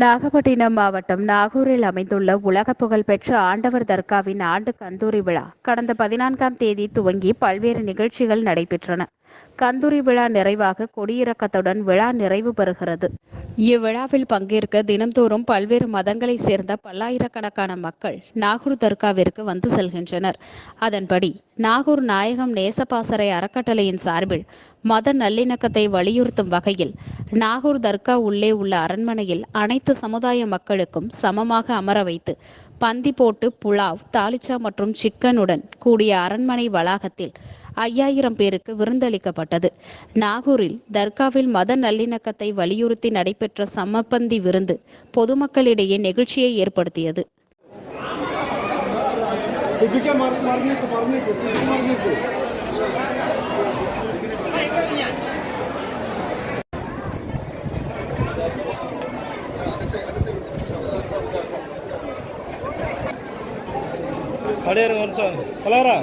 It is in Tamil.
நாகப்பட்டினம் மாவட்டம் நாகூரில் அமைந்துள்ள உலக புகழ்பெற்ற ஆண்டவர் தர்காவின் ஆண்டு கந்தூரி விழா கடந்த பதினான்காம் தேதி துவங்கி பல்வேறு நிகழ்ச்சிகள் நடைபெற்றன. கந்தூரி விழா நிறைவாக கொடியிறக்கத்துடன் விழா நிறைவு பெறுகிறது. இவ்விழாவில் பங்கேற்க தினந்தோறும் பல்வேறு மதங்களைச் சேர்ந்த பல்லாயிரக்கணக்கான மக்கள் நாகூர் தர்காவிற்கு வந்து செல்கின்றனர். அதன்படி நாகூர் நாயகம் நேசபாசறை அறக்கட்டளையின் சார்பில் மத நல்லிணக்கத்தை வலியுறுத்தும் வகையில் நாகூர் தர்கா உள்ளே உள்ள அரண்மனையில் அனைத்து சமுதாய மக்களுக்கும் சமமாக அமர வைத்து பந்தி போட்டு புலாவ் தாலிச்சா மற்றும் சிக்கனுடன் கூடிய அரண்மனை வளாகத்தில் ஐயாயிரம் பேருக்கு விருந்தளிக்கப்பட்டது. நாகூரில் தர்காவில் மத நல்லிணக்கத்தை வலியுறுத்தி நடைபெற்ற சமப்பந்தி விருந்து பொதுமக்களிடையே நெகிழ்ச்சியை ஏற்படுத்தியது. அப்படியே இருங்க ஒரு கலவரா